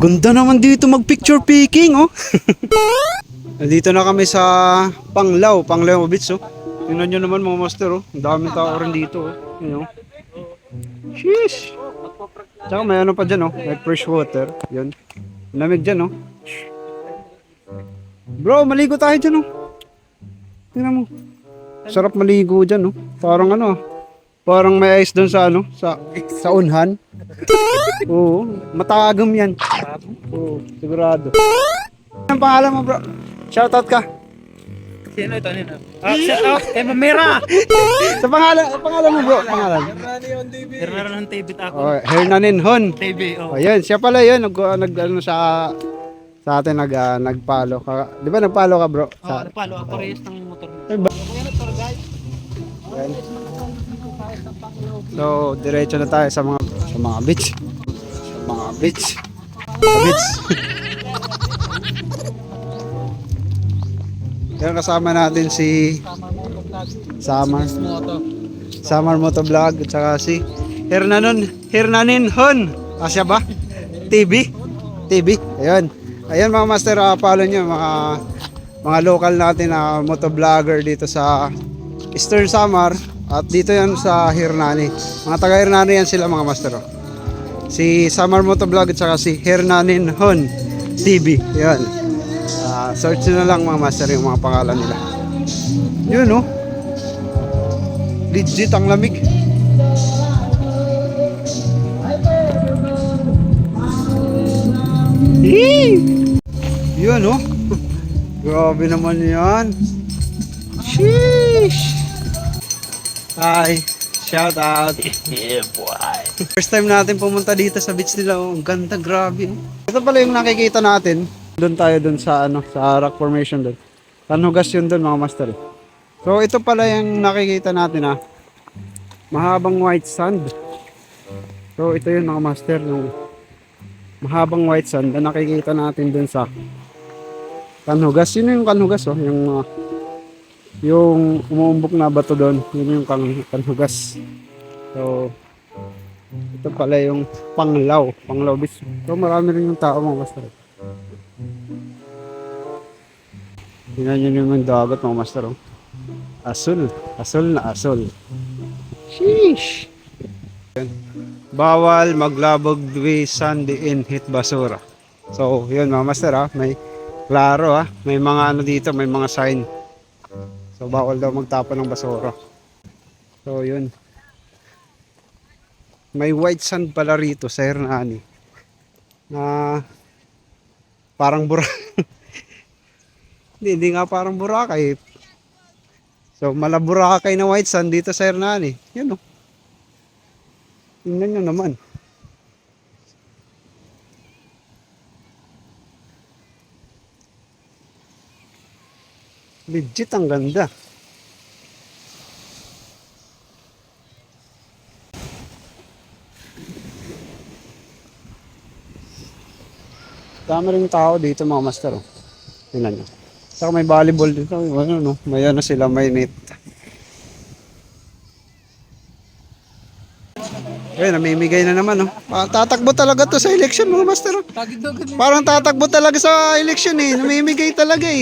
Ganda naman dito mag picture picking oh. Nandito na kami sa Panglao, Panglao Beach oh. Tingnan nyo naman mga master oh. Ang daming tao rin dito oh. Yun, oh. Sheesh. Tsaka may ano pa dyan oh. May fresh water. Yun. Lamig dyan oh. Bro, maligo tayo dyan oh. Tingnan mo. Sarap maligo dyan oh. Parang ano ah. Parang may ice doon sa ano, sa sa unhan. Oo, matagam yan. Oo, sigurado. Ang pangalan mo, bro? Shoutout ka. Sino ito? Nino? Ah, shout out kay Mamera! Sa pangalan, ang pangalan mo, bro? Pangalan. Ng TV ako. Oh, Hernanin Hon. TV, oh. Oh, yun, siya pala yun. Nag, nag ano sa sa atin nag ah, nagpalo ka. 'Di ba nagpalo ka, bro? Oh, Sa, nagpalo ako reyes ng motor mo. Ay, ba- Yan. So, diretso na tayo sa mga sa mga beach. Sa mga beach. Beach. Yan kasama natin si Samar. Samar Motovlog at saka si Hernanon Hernanin Hon. Asya ba? TV. TV. Ayun. Ayun mga master, uh, follow nyo mga mga local natin na motovlogger dito sa Eastern Samar at dito yan sa Hernani. Mga taga Hernani yan sila mga master. oh. Si Samar Motovlog at saka si Hernanin Hon TV. Yan. Ah, search na lang mga master yung mga pangalan nila. Yun no. Legit ang lamig. Hee! Yun no. Grabe naman yan. Sheesh! Hi! Shout out! Yeah, boy. First time natin pumunta dito sa beach nila. Oh, ang ganda, grabe. oh. Ito pala yung nakikita natin. Doon tayo doon sa ano, sa rock formation doon. Tanhugas yun doon mga master. eh. So ito pala yung nakikita natin ah. Mahabang white sand. So ito yun mga master yung mahabang white sand na nakikita natin doon sa Kanhugas. Yun yung kanhugas oh, yung ah, yung umuumbok na bato doon. Yun yung kan kanhugas. So ito pala yung Panglaw, Panglaw Beach. So marami rin yung tao mga master. Tingnan nyo yung dagat mga master. Oh. Asul, asul na asul. Sheesh! Bawal maglabog dwi sandy in hit basura. So, yun mga master ha, may klaro ha, may mga ano dito, may mga sign. So, bawal daw magtapon ng basura. So, yun. May white sand pala rito sa Hernani na parang bura hindi, hindi nga parang Boracay. So mala Boracay na white sand dito sa Hernani yun o tingnan nyo naman legit ang ganda Dami rin tao dito mga master. Oh. Tingnan nyo. Saka may volleyball dito. Ano, no? May ano sila, may net. Ayun, namimigay na naman. Oh. Ah, tatakbo talaga to sa election mga master. Oh. Parang tatakbo talaga sa election eh. Namimigay talaga eh.